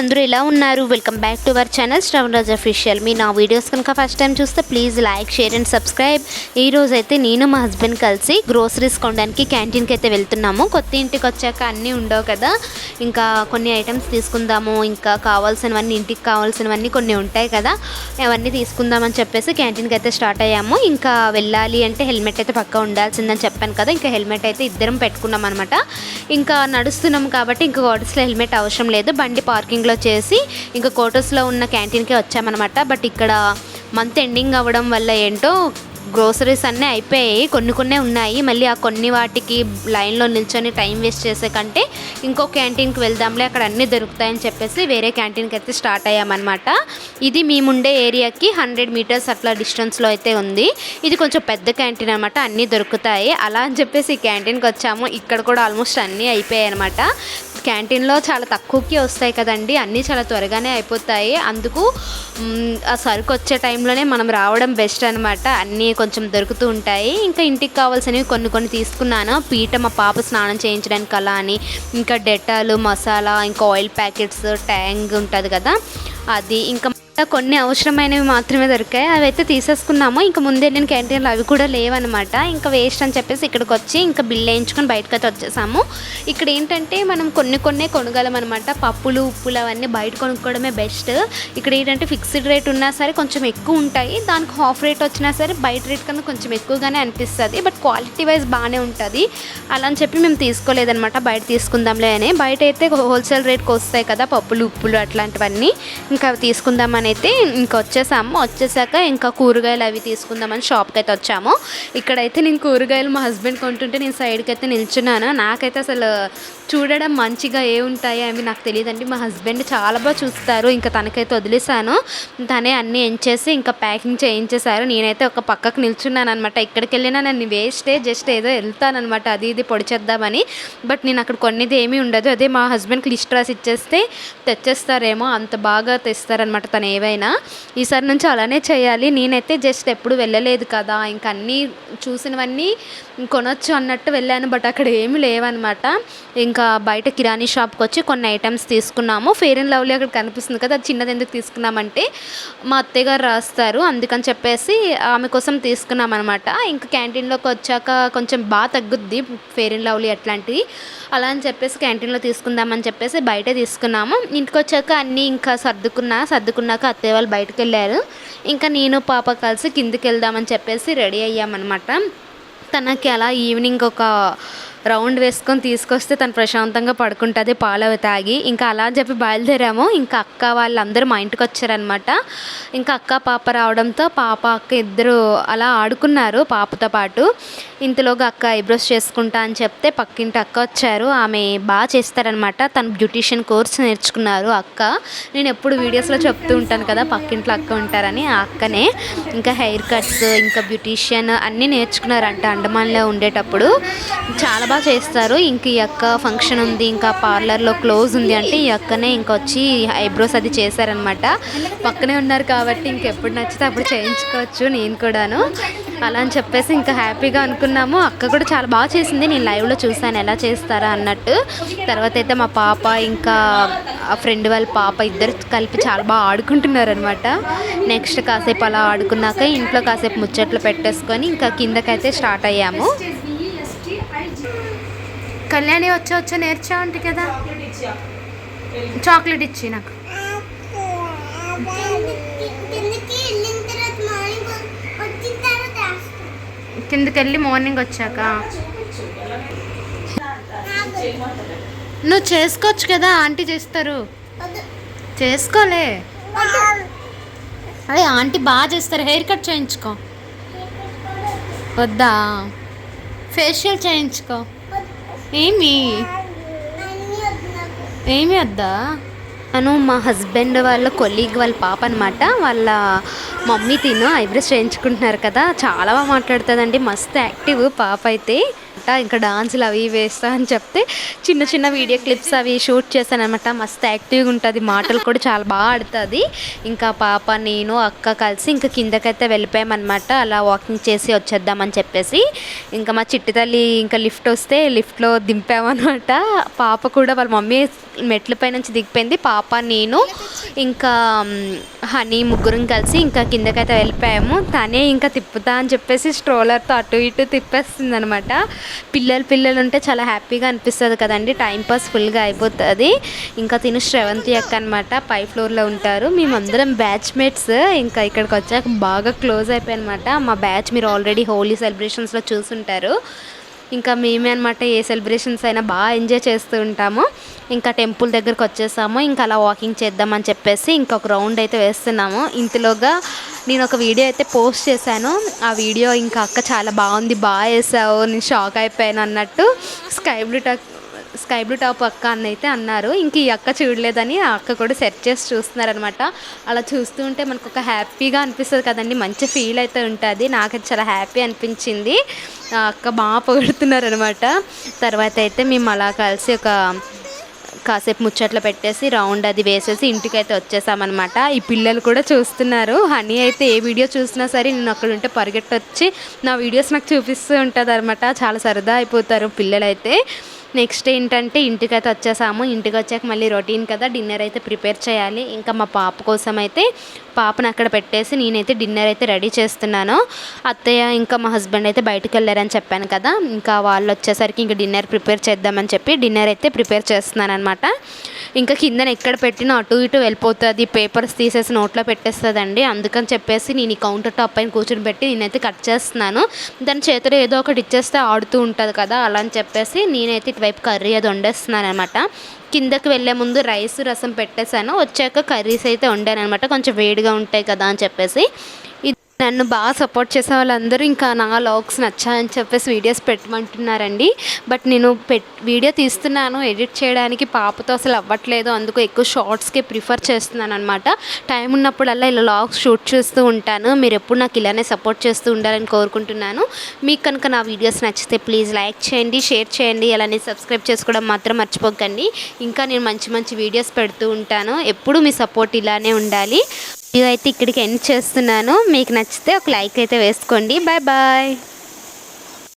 అందరూ ఎలా ఉన్నారు? Welcome back to our channel Shravan Raj official మీ నా వీడియోస్ కనుక ఫస్ట్ టైం చూస్తే please like share and subscribe ఈ రోజు అయితే నేను మా హస్బెండ్ కలిసి గ్రోసరీస్ కొనడానికి క్యాంటీన్కి అయితే వెళ్తున్నాము. కొత్త ఇంటికి వచ్చాక అన్నీ ఉండవు కదా. ఇంకా కొన్ని ఐటమ్స్ తీసుకుందాము. ఇంకా కావాల్సినవన్నీ ఇంటికి కావాల్సినవన్నీ కొన్ని ఉంటాయి కదా. అవన్నీ తీసుకుందామని చెప్పేసి క్యాంటీన్కి అయితే స్టార్ట్ అయ్యాము. ఇంకా వెళ్ళాలి అంటే హెల్మెట్ అయితే పక్కా ఉండాల్సిందని చెప్పాను కదా. ఇంకా హెల్మెట్ అయితే ఇద్దరం పెట్టుకున్నాం అనమాట ఇంకా నడుస్తున్నాం కాబట్టి ఇంకా గోడస్లో హెల్మెట్ అవసరం లేదు. బండి పార్కింగ్ పార్కింగ్లో చేసి ఇంకా కోటర్స్లో ఉన్న క్యాంటీన్కే వచ్చామన్నమాట. బట్ ఇక్కడ మంత్ ఎండింగ్ అవ్వడం వల్ల ఏంటో గ్రోసరీస్ అన్నీ అయిపోయాయి కొన్ని కొన్ని ఉన్నాయి. మళ్ళీ ఆ కొన్ని వాటికి లైన్లో నిల్చొని టైం వేస్ట్ చేసే కంటే ఇంకో క్యాంటీన్కి వెళ్దాంలే అక్కడ అన్నీ దొరుకుతాయని చెప్పేసి వేరే క్యాంటీన్కి అయితే స్టార్ట్ అయ్యామన్నమాట. ఇది మేముండే ఏరియాకి హండ్రెడ్ మీటర్స్ అట్లా డిస్టెన్స్లో అయితే ఉంది. ఇది కొంచెం పెద్ద క్యాంటీన్ అనమాట అన్నీ దొరుకుతాయి. అలా అని చెప్పేసి ఈ క్యాంటీన్కి వచ్చాము. ఇక్కడ కూడా ఆల్మోస్ట్ అన్నీ అయిపోయాయి అనమాట క్యాంటీన్లో చాలా తక్కువకి వస్తాయి కదండి అన్నీ చాలా త్వరగానే అయిపోతాయి. అందుకు ఆ సరుకు వచ్చే టైంలోనే మనం రావడం బెస్ట్ అనమాట అన్నీ కొంచెం దొరుకుతూ ఉంటాయి. ఇంకా ఇంటికి కావాల్సినవి కొన్ని కొన్ని తీసుకున్నాను. పీట మా పాప స్నానం చేయించడానికి అలా అని. ఇంకా డెటాలు మసాలా ఇంకా ఆయిల్ ప్యాకెట్స్ ట్యాంగ్ ఉంటుంది కదా. అది ఇంకా కొన్ని అవసరమైనవి మాత్రమే దొరికాయి. అవి అయితే తీసేసుకున్నాము. ఇంకా ముందు వెళ్ళిన క్యాంటీన్లో అవి కూడా లేవన్నమాట ఇంకా వేస్ట్ అని చెప్పేసి ఇక్కడికి వచ్చి ఇంకా బిల్ వేయించుకొని బయటకు అయితే వచ్చేసాము. ఇక్కడ ఏంటంటే మనం కొన్ని కొన్ని కొనగలం అనమాట పప్పులు ఉప్పులు అవన్నీ బయట కొనుక్కోవడమే బెస్ట్. ఇక్కడ ఏంటంటే ఫిక్స్డ్ రేట్ ఉన్నా సరే కొంచెం ఎక్కువ ఉంటాయి. దానికి హాఫ్ రేట్ వచ్చినా సరే బయట రేట్ కన్నా కొంచెం ఎక్కువగానే అనిపిస్తుంది. బట్ క్వాలిటీ వైజ్ బాగానే ఉంటుంది. అలా అని చెప్పి మేము తీసుకోలేదనమాట బయట తీసుకుందాంలే అని. బయట అయితే హోల్సేల్ రేట్కి వస్తాయి కదా పప్పులు ఉప్పులు అట్లాంటివన్నీ. ఇంకా అవి తీసుకుందామని అయితే ఇంకా వచ్చేసాము. వచ్చేసాక ఇంకా కూరగాయలు అవి తీసుకుందామని షాప్కి అయితే వచ్చాము. ఇక్కడైతే నేను కూరగాయలు మా హస్బెండ్ కొంటుంటే నేను సైడ్కి అయితే నిల్చున్నాను. నాకైతే అసలు చూడడం మంచిగా ఏ ఉంటాయి అవి నాకు తెలియదండి. మా హస్బెండ్ చాలా బాగా చూస్తారు. ఇంకా తనకైతే వదిలేసాను తనే అన్నీ ఎంచేసి ఇంకా ప్యాకింగ్ చేయించేశారు. నేనైతే ఒక పక్కకు నిల్చున్నాను అనమాట ఇక్కడికి వెళ్ళినా నన్ను వేస్టే జస్ట్ ఏదో వెళ్తానమాట అది ఇది పొడి చేద్దామని. బట్ నేను అక్కడ కొన్నిది ఏమీ ఉండదు. అదే మా హస్బెండ్కి లిస్ట్ రాసి ఇచ్చేస్తే తెచ్చేస్తారేమో అంత బాగా తెస్తారనమాట తను ఏవైనా ఈసారి నుంచి అలానే చేయాలి. నేనైతే జస్ట్ ఎప్పుడు వెళ్ళలేదు కదా ఇంక అన్నీ చూసినవన్నీ కొనొచ్చు అన్నట్టు వెళ్ళాను బట్ అక్కడ ఏమీ లేవన్నమాట. ఇంకా బయట కిరాణీ షాప్కి వచ్చి కొన్ని ఐటమ్స్ తీసుకున్నాము. ఫెయిర్ అండ్ లవ్లీ అక్కడ కనిపిస్తుంది కదా అది చిన్నది ఎందుకు తీసుకున్నామంటే మా అత్తయ్య గారు రాస్తారు అందుకని చెప్పేసి ఆమె కోసం తీసుకున్నాం అనమాట ఇంకా క్యాంటీన్లోకి వచ్చాక కొంచెం బాగా తగ్గుద్ది ఫెయిర్ అండ్ లవ్లీ అట్లాంటివి. అలా అని చెప్పేసి క్యాంటీన్లో తీసుకుందామని చెప్పేసి బయట తీసుకున్నాము. ఇంటికి వచ్చాక అన్నీ ఇంకా సర్దుకున్నా సర్దుకున్నాక అత్తయ్య వాళ్ళు బయటకు వెళ్ళారు ఇంకా నేను పాప కలిసి కిందికి వెళ్దామని చెప్పేసి రెడీ అయ్యామన్నమాట. తనకి అలా ఈవినింగ్ ఒక రౌండ్ వేసుకొని తీసుకొస్తే తను ప్రశాంతంగా పడుకుంటుంది పాలు అవి తాగి. ఇంకా అలా అని చెప్పి బయలుదేరాము. ఇంకా అక్క వాళ్ళందరూ మా ఇంటికి వచ్చారనమాట ఇంకా అక్క పాప రావడంతో పాప అక్క ఇద్దరు అలా ఆడుకున్నారు పాపతో పాటు. ఇంతలోగా అక్క ఐబ్రోస్ చేసుకుంటా అని చెప్తే పక్కింటి అక్క వచ్చారు. ఆమె బాగా చేస్తారనమాట తను బ్యూటీషియన్ కోర్స్ నేర్చుకున్నారు అక్క. నేను ఎప్పుడు వీడియోస్లో చెప్తూ ఉంటాను కదా పక్కింట్లో అక్క ఉంటారని ఆ అక్కనే. ఇంకా హెయిర్ కట్స్ ఇంకా బ్యూటీషియన్ అన్నీ నేర్చుకున్నారంట అండమాన్లో ఉండేటప్పుడు. చాలా బాగా చేస్తారు. ఇంక ఈ అక్క ఫంక్షన్ ఉంది ఇంకా పార్లర్లో క్లోజ్ ఉంది అంటే ఈ అక్కనే ఇంకా వచ్చి ఐబ్రోస్ అది చేశారనమాట పక్కనే ఉన్నారు కాబట్టి ఇంకెప్పుడు నచ్చితే అప్పుడు చేయించుకోవచ్చు నేను కూడాను. అలా అని చెప్పేసి ఇంకా హ్యాపీగా అనుకున్నాము. అక్క కూడా చాలా బాగా చేసింది. నేను లైవ్లో చూసాను ఎలా చేస్తారా అన్నట్టు. తర్వాత అయితే మా పాప ఇంకా ఆ ఫ్రెండ్ వాళ్ళ పాప ఇద్దరు కలిపి చాలా బాగా ఆడుకుంటున్నారు అనమాట నెక్స్ట్ కాసేపు అలా ఆడుకున్నాక ఇంట్లో కాసేపు ముచ్చట్లు పెట్టేసుకొని ఇంకా కిందకైతే స్టార్ట్ అయ్యాము. కళ్యాణి వచ్చి వచ్చి నేర్చా అంటే కదా? చాక్లెట్ ఇచ్చి. నాకు. కిందకి వెళ్ళి మార్నింగ్ వచ్చాక. నువ్వు చేసుకోవచ్చు కదా ఆంటీ చేస్తారు. చేసుకోలే. అదే ఆంటీ బాగా చేస్తారు హెయిర్ కట్ చేయించుకో. వద్దా? ఫేషియల్ చేయించుకో. ఏమి? ఏమి వద్దా? తను మా హస్బెండ్ వాళ్ళ కొలీగ్ వాళ్ళ పాప అనమాట వాళ్ళ మమ్మీ తిను ఐబ్రోస్ చేయించుకుంటున్నారు కదా. చాలా బాగా మాట్లాడుతుందండి. మస్తు యాక్టివ్ పాప అయితే. అనమాట. ఇంకా డాన్సులు అవి వేస్తా అని చెప్తే చిన్న చిన్న వీడియో క్లిప్స్ అవి షూట్ చేశాను అనమాట. మస్తు యాక్టివ్గా ఉంటుంది. మాటలు కూడా చాలా బాగా ఆడుతుంది. ఇంకా పాప నేను అక్క కలిసి ఇంకా కిందకైతే వెళ్ళిపోయామన్నమాట. అలా వాకింగ్ చేసి వచ్చేద్దామని చెప్పేసి. ఇంకా మా చిట్టి తల్లి ఇంకా లిఫ్ట్ వస్తే లిఫ్ట్లో దింపామన్నమాట. పాప కూడా వాళ్ళ మమ్మీ మెట్లపై నుంచి దిగిపోయింది. పాప నేను ఇంకా హనీ ముగ్గురం కలిసి ఇంకా కిందకైతే వెళ్ళిపోయాము. తనే ఇంకా తిప్పుతా అని చెప్పేసి స్ట్రోలర్తో అటు ఇటు తిప్పేస్తుంది అనమాట పిల్లలు పిల్లలు ఉంటే చాలా హ్యాపీగా అనిపిస్తుంది కదండి. టైంపాస్ ఫుల్గా అయిపోతుంది. ఇంకా తిను శ్రవంతి అక్క అనమాట పై ఫ్లోర్లో ఉంటారు. మేమందరం బ్యాచ్మేట్స్ ఇంకా ఇక్కడికి వచ్చాక బాగా క్లోజ్ అయిపోయి అనమాట మా బ్యాచ్ మీరు ఆల్రెడీ హోలీ సెలబ్రేషన్స్లో చూసుంటారు. ఇంకా మేమే అనమాట ఏ సెలబ్రేషన్స్ అయినా బాగా ఎంజాయ్ చేస్తూ ఉంటాము. ఇంకా టెంపుల్ దగ్గరకు వచ్చేసాము. ఇంకా అలా వాకింగ్ చేద్దామని చెప్పేసి ఇంకొక రౌండ్ అయితే వేస్తున్నాము. ఇంతలోగా నేను ఒక వీడియో అయితే పోస్ట్ చేశాను. ఆ వీడియో ఇంకా అక్క చాలా బాగుంది బాగా వేసావు నేను షాక్ అయిపోయాను అన్నట్టు. స్కై బ్లూ టక్ స్కై బ్లూ టాప్ అక్క అని అయితే అన్నారు. ఇంక ఈ అక్క చూడలేదని ఆ అక్క కూడా సెర్చ్ చేసి చూస్తున్నారనమాట. అలా చూస్తూ ఉంటే మనకు ఒక హ్యాపీగా అనిపిస్తుంది కదండి. మంచి ఫీల్ అయితే ఉంటుంది. నాకైతే చాలా హ్యాపీ అనిపించింది. ఆ అక్క బాగా పొగుడుతున్నారనమాట. తర్వాత అయితే మేము అలా కలిసి ఒక కాసేపు ముచ్చట్లు పెట్టేసి రౌండ్ అది వేసేసి ఇంటికి అయితే వచ్చేసామన్నమాట ఈ పిల్లలు కూడా చూస్తున్నారు. హనీ అయితే ఏ వీడియో చూసినా సరే నేను అక్కడ ఉంటే పరిగెట్టొచ్చి నా వీడియోస్ నాకు చూపిస్తూ ఉంటుంది అనమాట చాలా సరదా అయిపోతారు పిల్లలైతే. నెక్స్ట్ ఏంటంటే ఇంటికైతే వచ్చేసాము. ఇంటికి వచ్చాక మళ్ళీ రొటీన్ కదా డిన్నర్ అయితే ప్రిపేర్ చేయాలి. ఇంకా మా పాప కోసం అయితే పాపను అక్కడ పెట్టేసి నేనైతే డిన్నర్ అయితే రెడీ చేస్తున్నాను. అత్తయ్య ఇంకా మా హస్బెండ్ అయితే బయటకు వెళ్ళారని చెప్పాను కదా ఇంకా వాళ్ళు వచ్చేసరికి ఇంకా డిన్నర్ ప్రిపేర్ చేద్దామని చెప్పి డిన్నర్ అయితే ప్రిపేర్ చేస్తున్నాను అనమాట ఇంకా కిందన ఎక్కడ పెట్టినా అటు ఇటు వెళ్ళిపోతుంది పేపర్స్ తీసేసి నోట్లో పెట్టేస్తుందండి. అందుకని చెప్పేసి నేను ఈ కౌంటర్ టాప్ పైన కూర్చొని పెట్టి నేనైతే కట్ చేస్తున్నాను. దాని చేతిలో ఏదో ఒకటి ఇచ్చేస్తే ఆడుతూ ఉంటుంది కదా అలా అని చెప్పేసి నేనైతే ఇటువైపు కర్రీ అది వండేస్తున్నాను అనమాట కిందకి వెళ్ళే ముందు రైస్ రసం పెట్టేశాను. వచ్చాక కర్రీస్ అయితే వండాను అనమాట కొంచెం వేడిగా ఉంటాయి కదా అని చెప్పేసి. నన్ను బాగా సపోర్ట్ చేసే వాళ్ళందరూ ఇంకా నా లాగ్స్ నచ్చాయని చెప్పేసి వీడియోస్ పెట్టమంటున్నారండి. బట్ నేను పెట్ వీడియో తీస్తున్నాను ఎడిట్ చేయడానికి పాపతో అసలు అవ్వట్లేదు. అందుకు ఎక్కువ షార్ట్స్కే ప్రిఫర్ చేస్తున్నాను అనమాట టైం ఉన్నప్పుడల్లా ఇలా లాగ్స్ షూట్ చేస్తూ ఉంటాను. మీరు ఎప్పుడు నాకు ఇలానే సపోర్ట్ చేస్తూ ఉండాలని కోరుకుంటున్నాను. మీకు కనుక నా వీడియోస్ నచ్చితే ప్లీజ్ లైక్ చేయండి షేర్ చేయండి. అలానే సబ్స్క్రైబ్ చేసుకోవడం మాత్రం మర్చిపోకండి. ఇంకా నేను మంచి మంచి వీడియోస్ పెడుతూ ఉంటాను. ఎప్పుడు మీ సపోర్ట్ ఇలానే ఉండాలి. వీడియో అయితే ఇక్కడికి ఎండ్ చేస్తున్నాను. మీకు నచ్చితే ఒక లైక్ అయితే వేసుకోండి. Bye bye